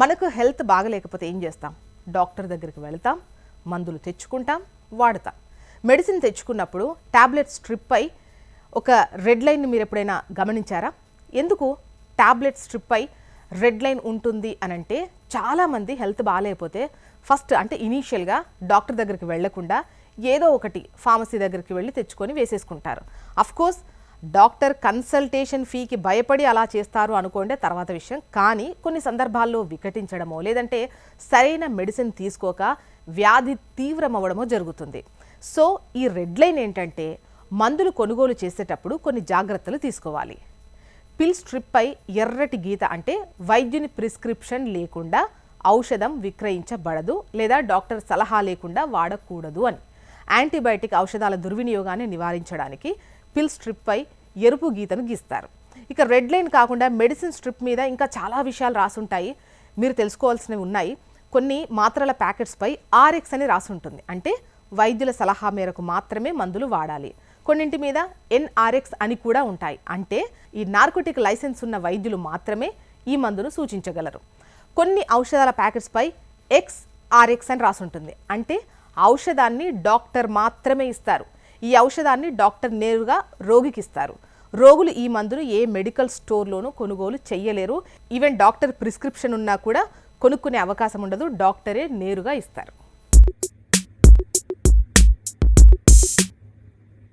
మనకు హెల్త్ బాగలేకపోతే ఏం చేస్తాం? డాక్టర్ దగ్గరికి వెళ్తాం మందులు తెచ్చుకుంటాం వాడతాం. మెడిసిన్ తెచ్చుకున్నప్పుడు ట్యాబ్లెట్ స్ట్రిప్ అయి ఒక రెడ్ లైన్ మీరు ఎప్పుడైనా గమనించారా? ఎందుకు ట్యాబ్లెట్ స్ట్రిప్ అయి రెడ్ లైన్ ఉంటుంది అని అంటే చాలామంది హెల్త్ బాగాలేకపోతే ఫస్ట్ అంటే ఇనీషియల్గా డాక్టర్ దగ్గరికి వెళ్ళకుండా ఏదో ఒకటి ఫార్మసీ దగ్గరికి వెళ్ళి తెచ్చుకొని వేసేసుకుంటారు. అఫ్కోర్స్ డాక్టర్ కన్సల్టేషన్ ఫీకి భయపడి అలా చేస్తారు అనుకోండి తర్వాత విషయం. కానీ కొన్ని సందర్భాల్లో వికటించడమో లేదంటే సరైన మెడిసిన్ తీసుకోక వ్యాధి తీవ్రమవ్వడమో జరుగుతుంది. సో ఈ రెడ్ లైన్ ఏంటంటే మందులు కొనుగోలు చేసేటప్పుడు కొన్ని జాగ్రత్తలు తీసుకోవాలి. పిల్ స్ట్రిప్పై ఎర్రటి గీత అంటే వైద్యుని ప్రిస్క్రిప్షన్ లేకుండా ఔషధం విక్రయించబడదు లేదా డాక్టర్ సలహా లేకుండా వాడకూడదు అని. యాంటీబయాటిక్ ఔషధాల దుర్వినియోగాన్ని నివారించడానికి పిల్ స్ట్రిప్ పై ఎరుపు గీతను గీస్తారు. ఇక రెడ్ లైన్ కాకుండా మెడిసిన్ స్ట్రిప్ మీద ఇంకా చాలా విషయాలు రాసుంటాయి. మీరు తెలుసుకోవాల్సినవి ఉన్నాయి. కొన్ని మాత్రల ప్యాకెట్స్పై ఆర్ఎక్స్ అని రాసి ఉంటుంది అంటే వైద్యుల సలహా మేరకు మాత్రమే మందులు వాడాలి. కొన్నింటి మీద ఎన్ఆర్ఎక్స్ అని కూడా ఉంటాయి. అంటే ఈ నార్కోటిక్ లైసెన్స్ ఉన్న వైద్యులు మాత్రమే ఈ మందును సూచించగలరు. కొన్ని ఔషధాల ప్యాకెట్స్పై ఎక్స్ఆర్ఎక్స్ ఎక్స్ ఆర్ఎక్స్ అని రాసి ఉంటుంది అంటే ఔషధాన్ని డాక్టర్ మాత్రమే ఇస్తారు. ఈ ఔషధాన్ని డాక్టర్ నేరుగా రోగికి ఇస్తారు రోగులు ఈ మందును ఏ మెడికల్ స్టోర్లోనూ కొనుగోలు చేయలేరు ఈవెన్ డాక్టర్ ప్రిస్క్రిప్షన్ ఉన్నా కూడా కొనుక్కునే అవకాశం ఉండదు. డాక్టరే నేరుగా ఇస్తారు.